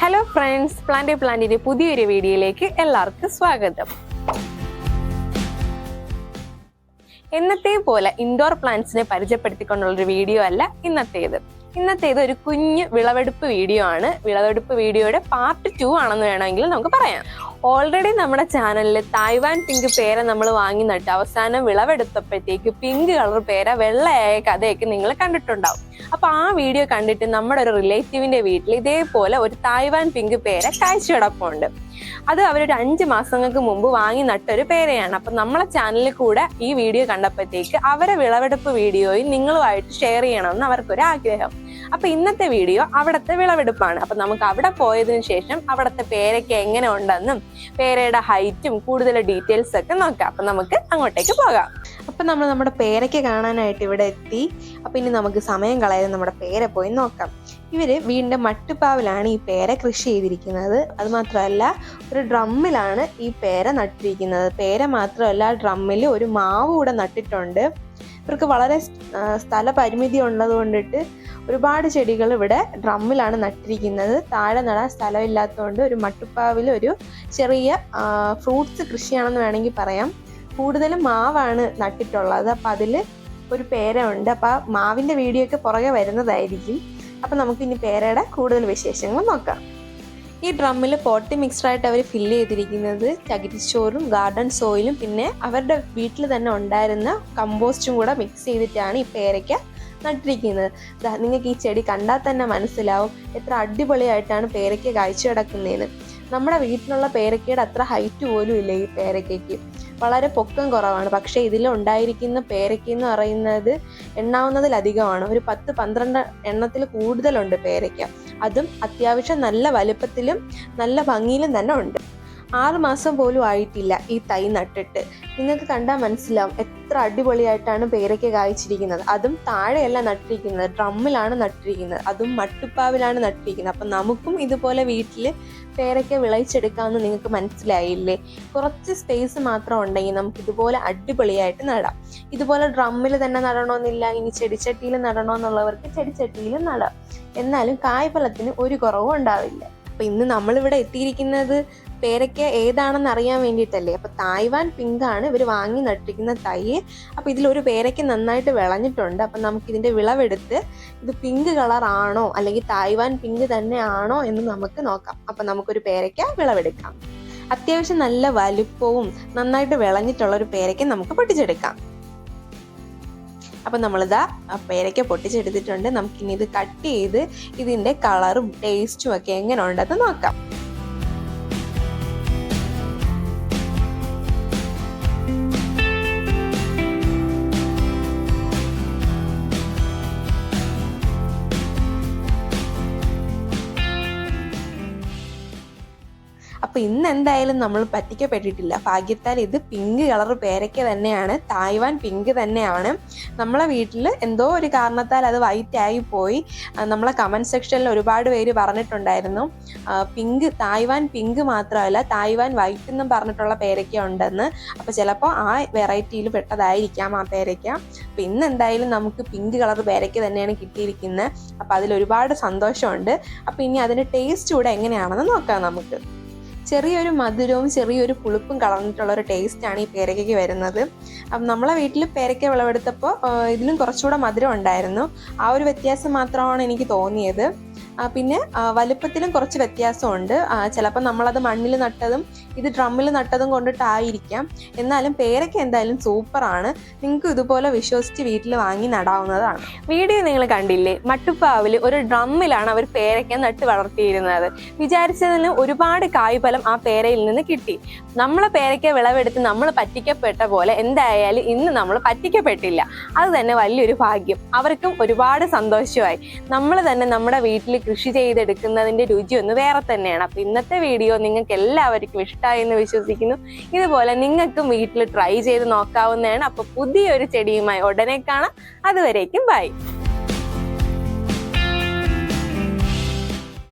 Hello friends plant പ്ലാന്റിന്റെ പുതിയൊരു വീഡിയോയിലേക്ക് എല്ലാവർക്കും സ്വാഗതം. എന്നത്തെ പോലെ ഇൻഡോർ പ്ലാന്റ്സിനെ പരിചയപ്പെടുത്തിക്കൊണ്ടുള്ള ഒരു വീഡിയോ അല്ല ഇന്നത്തേത്. ഇന്നത്തേത് ഒരു കുഞ്ഞ് വിളവെടുപ്പ് വീഡിയോ ആണ്. വിളവെടുപ്പ് വീഡിയോയുടെ പാർട്ട് ടു ആണെന്ന് വേണമെങ്കിൽ നമുക്ക് പറയാം. ഓൾറെഡി നമ്മുടെ ചാനലിൽ തായ്വാൻ പിങ്ക് പേര നമ്മൾ വാങ്ങി നട്ട്. അവസാനം വിളവെടുത്തപ്പോഴത്തേക്ക് പിങ്ക് കളർ പേര വെള്ളയായ കഥയൊക്കെ നിങ്ങൾ കണ്ടിട്ടുണ്ടാവും. അപ്പൊ ആ വീഡിയോ കണ്ടിട്ട് നമ്മുടെ ഒരു റിലേറ്റീവിന്റെ വീട്ടിൽ ഇതേപോലെ ഒരു തായ്വാൻ പിങ്ക് പേര കാഴ്ച കിടപ്പുണ്ട് അത് അവരൊരു അഞ്ച് മാസങ്ങൾക്ക് മുമ്പ് വാങ്ങി നട്ടൊരു പേരയാണ്. അപ്പൊ നമ്മളെ ചാനലിൽ കൂടെ ഈ വീഡിയോ കണ്ടപ്പോഴത്തേക്ക് അവരെ വിളവെടുപ്പ് വീഡിയോയും നിങ്ങളുമായിട്ട് ഷെയർ ചെയ്യണമെന്ന് അവർക്കൊരു ആഗ്രഹം അപ്പൊ ഇന്നത്തെ വീഡിയോ അവിടുത്തെ വിളവെടുപ്പാണ്. അപ്പൊ നമുക്ക് അവിടെ പോയതിനു ശേഷം അവിടുത്തെ പേരയ്ക്ക് എങ്ങനെ ഉണ്ടെന്നും പേരയുടെ ഹൈറ്റും കൂടുതൽ ഡീറ്റെയിൽസ് ഒക്കെ നോക്കാം. അപ്പൊ നമുക്ക് അങ്ങോട്ടേക്ക് പോകാം. അപ്പൊ നമ്മൾ നമ്മുടെ പേരയ്ക്ക് കാണാനായിട്ട് ഇവിടെ എത്തി. അപ്പൊ ഇനി നമുക്ക് സമയം കളയാതെ നമ്മുടെ പേരെ പോയി നോക്കാം. ഇവർ വീണ്ടും മട്ടുപ്പാവിലാണ് ഈ പേര കൃഷി ചെയ്തിരിക്കുന്നത്. അത് മാത്രമല്ല ഒരു ഡ്രമ്മിലാണ് ഈ പേര നട്ടിരിക്കുന്നത്. പേര മാത്രമല്ല ഡ്രമ്മിൽ ഒരു മാവ് കൂടെ നട്ടിട്ടുണ്ട്. ഇവർക്ക് വളരെ സ്ഥല പരിമിതി ഉള്ളത് കൊണ്ടിട്ട് ഒരുപാട് ചെടികൾ ഇവിടെ ഡ്രമ്മിലാണ് നട്ടിരിക്കുന്നത്. താഴെ നടാൻ സ്ഥലമില്ലാത്തതുകൊണ്ട് ഒരു മട്ടുപ്പാവിൽ ഒരു ചെറിയ ഫ്രൂട്ട്സ് കൃഷിയാണെന്ന് വേണമെങ്കിൽ പറയാം. കൂടുതലും മാവാണ് നട്ടിട്ടുള്ളത്. അപ്പം അതിൽ ഒരു പേര ഉണ്ട് അപ്പം ആ മാവിന്റെ വീഡിയോ ഒക്കെ പുറകെ വരുന്നതായിരിക്കും. അപ്പം നമുക്ക് ഇനി പേരയുടെ കൂടുതൽ വിശേഷങ്ങൾ നോക്കാം. ഈ ഡ്രമ്മിൽ പോട്ടി മിക്സ്ഡായിട്ട് അവർ ഫില്ല് ചെയ്തിരിക്കുന്നത് ചകിരിച്ചോറും ഗാർഡൻ സോയിലും പിന്നെ അവരുടെ വീട്ടിൽ തന്നെ ഉണ്ടായിരുന്ന കമ്പോസ്റ്റും കൂടെ മിക്സ് ചെയ്തിട്ടാണ് ഈ പേരയ്ക്ക നട്ടിരിക്കുന്നത്. നിങ്ങൾക്ക് ഈ ചെടി കണ്ടാൽ തന്നെ മനസ്സിലാവും എത്ര അടിപൊളിയായിട്ടാണ് പേരയ്ക്ക കാഴ്ച കിടക്കുന്നതെന്ന് നമ്മുടെ വീട്ടിലുള്ള പേരയ്ക്കയുടെ അത്ര ഹൈറ്റ് പോലും ഇല്ല ഈ പേരയ്ക്കയ്ക്ക്. വളരെ പൊക്കം കുറവാണ്. പക്ഷേ ഇതിൽ ഉണ്ടായിരിക്കുന്ന പേരയ്ക്ക എന്ന് പറയുന്നത് എണ്ണാവുന്നതിലധികമാണ്. ഒരു പത്ത് പന്ത്രണ്ട് എണ്ണത്തിൽ കൂടുതലുണ്ട് പേരയ്ക്ക. അതും അത്യാവശ്യം നല്ല വലുപ്പത്തിലും നല്ല ഭംഗിയിലും തന്നെ ഉണ്ട്. ആറ് മാസം പോലും ആയിട്ടില്ല ഈ തൈ നട്ടിട്ട്. നിങ്ങൾക്ക് കണ്ടാൽ മനസ്സിലാവും എത്ര അടിപൊളിയായിട്ടാണ് പേരയ്ക്ക കായ്ച്ചിരിക്കുന്നത്. അതും താഴെയല്ല നട്ടിരിക്കുന്നത് ഡ്രമ്മിലാണ് നട്ടിരിക്കുന്നത് അതും മട്ടുപ്പാവിലാണ് നട്ടിരിക്കുന്നത്. അപ്പം നമുക്കും ഇതുപോലെ വീട്ടിൽ പേരയ്ക്ക വിളയിച്ചെടുക്കാമെന്ന് നിങ്ങൾക്ക് മനസ്സിലായില്ലേ? കുറച്ച് സ്പേസ് മാത്രം ഉണ്ടെങ്കിൽ നമുക്ക് ഇതുപോലെ അടിപൊളിയായിട്ട് നടാം. ഇതുപോലെ ഡ്രമ്മിൽ തന്നെ നടണമെന്നില്ല ഇനി ചെടിച്ചട്ടിയിൽ നടണമെന്നുള്ളവർക്ക് ചെടിച്ചട്ടിയിൽ നടാം. എന്നാലും കായ്ഫലത്തിന് ഒരു കുറവും ഉണ്ടാവില്ല. അപ്പൊ ഇന്ന് നമ്മളിവിടെ എത്തിയിരിക്കുന്നത് പേരയ്ക്ക ഏതാണെന്ന് അറിയാൻ വേണ്ടിയിട്ടല്ലേ? അപ്പൊ തായ്വാൻ പിങ്ക് ആണ് ഇവർ വാങ്ങി നട്ടിരിക്കുന്ന തൈ അപ്പൊ ഇതിലൊരു പേരയ്ക്ക നന്നായിട്ട് വിളഞ്ഞിട്ടുണ്ട്. അപ്പൊ നമുക്ക് ഇതിന്റെ വിളവെടുത്ത് ഇത് പിങ്ക് കളറാണോ അല്ലെങ്കിൽ തായ്വാൻ പിങ്ക് തന്നെ ആണോ എന്ന് നമുക്ക് നോക്കാം. അപ്പൊ നമുക്കൊരു പേരയ്ക്ക വിളവെടുക്കാം. അത്യാവശ്യം നല്ല വലുപ്പവും നന്നായിട്ട് വിളഞ്ഞിട്ടുള്ള ഒരു പേരയ്ക്ക നമുക്ക് പൊട്ടിച്ചെടുക്കാം. അപ്പം നമ്മളിതാ പേരയ്ക്ക പൊട്ടിച്ചെടുത്തിട്ടുണ്ട്. നമുക്കിനി ഇത് കട്ട് ചെയ്ത് ഇതിന്റെ കളറും ടേസ്റ്റും ഒക്കെ എങ്ങനെ ഉണ്ടെന്ന് നോക്കാം. അപ്പൊ ഇന്ന് എന്തായാലും നമ്മൾ പറ്റിക്കപ്പെട്ടിട്ടില്ല. ഭാഗ്യത്താൽ ഇത് പിങ്ക് കളർ പേരയ്ക്ക തന്നെയാണ്. തായ്വാൻ പിങ്ക് തന്നെയാണ്. നമ്മളെ വീട്ടിൽ എന്തോ ഒരു കാരണത്താൽ അത് വൈറ്റ് ആയി പോയി. നമ്മളെ കമന്റ് സെക്ഷനിൽ ഒരുപാട് പേര് പറഞ്ഞിട്ടുണ്ടായിരുന്നു. പിങ്ക് തായ്വാൻ പിങ്ക് മാത്രമല്ല തായ്വാൻ വൈറ്റ് എന്നും പറഞ്ഞിട്ടുള്ള പേരയ്ക്ക ഉണ്ടെന്ന്. അപ്പോൾ ചിലപ്പോൾ ആ വെറൈറ്റിയിൽ പെട്ടതായിരിക്കാം ആ പേരയ്ക്ക. അപ്പൊ ഇന്ന് എന്തായാലും നമുക്ക് പിങ്ക് കളർ പേരയ്ക്ക തന്നെയാണ് കിട്ടിയിരിക്കുന്നത് അപ്പൊ അതിൽ ഒരുപാട് സന്തോഷമുണ്ട്. അപ്പൊ ഇനി അതിന്റെ ടേസ്റ്റ് കൂടെ എങ്ങനെയാണെന്ന് നോക്കാം നമുക്ക്. ചെറിയൊരു മധുരവും ചെറിയൊരു പുളിപ്പും കളർന്നിട്ടുള്ള ഒരു ടേസ്റ്റാണ് ഈ പേരയ്ക്കയ്ക്ക് വരുന്നത്. അപ്പം നമ്മളെ വീട്ടിൽ പേരയ്ക്ക വിളവെടുത്തപ്പോൾ ഇതിലും കുറച്ചുകൂടെ മധുരം ഉണ്ടായിരുന്നു. ആ ഒരു വ്യത്യാസം മാത്രമാണ് എനിക്ക് തോന്നിയത്. പിന്നെ വലുപ്പത്തിലും കുറച്ച് വ്യത്യാസമുണ്ട്. ചിലപ്പോൾ നമ്മളത് മണ്ണിൽ നട്ടതും ഇത് ഡ്രമ്മിൽ നട്ടതും കൊണ്ടിട്ടായിരിക്കാം. എന്നാലും പേരയ്ക്ക എന്തായാലും സൂപ്പറാണ്. നിങ്ങൾക്ക് ഇതുപോലെ വിശ്വസിച്ച് വീട്ടിൽ വാങ്ങി നടാവുന്നതാണ്. വീഡിയോ നിങ്ങൾ കണ്ടില്ലേ? മട്ടുപ്പാവിൽ ഒരു ഡ്രമ്മിലാണ് അവർ പേരയ്ക്ക നട്ട് വളർത്തിയിരുന്നത്. വിചാരിച്ചതിന് ഒരുപാട് കായ്ഫലം ആ പേരയിൽ നിന്ന് കിട്ടി. നമ്മളെ പേരയ്ക്ക വിളവെടുത്ത് നമ്മൾ പറ്റിക്കപ്പെട്ട പോലെ എന്തായാലും ഇന്ന് നമ്മൾ പറ്റിക്കപ്പെട്ടില്ല. അത് തന്നെ വലിയൊരു ഭാഗ്യം. അവർക്കും ഒരുപാട് സന്തോഷമായി. നമ്മൾ തന്നെ നമ്മുടെ വീട്ടിൽ കൃഷി ചെയ്തെടുക്കുന്നതിന്റെ രുചി ഒന്ന് വേറെ തന്നെയാണ്. അപ്പൊ ഇന്നത്തെ വീഡിയോ നിങ്ങൾക്ക് എല്ലാവർക്കും ഇഷ്ടമായി എന്ന് വിശ്വസിക്കുന്നു. ഇതുപോലെ നിങ്ങൾക്കും വീട്ടിൽ ട്രൈ ചെയ്ത് നോക്കാവുന്നതാണ്. അപ്പോൾ പുതിയൊരു ചെടിയുമായി ഉടനെ കാണാം. അതുവരേക്കും ബൈ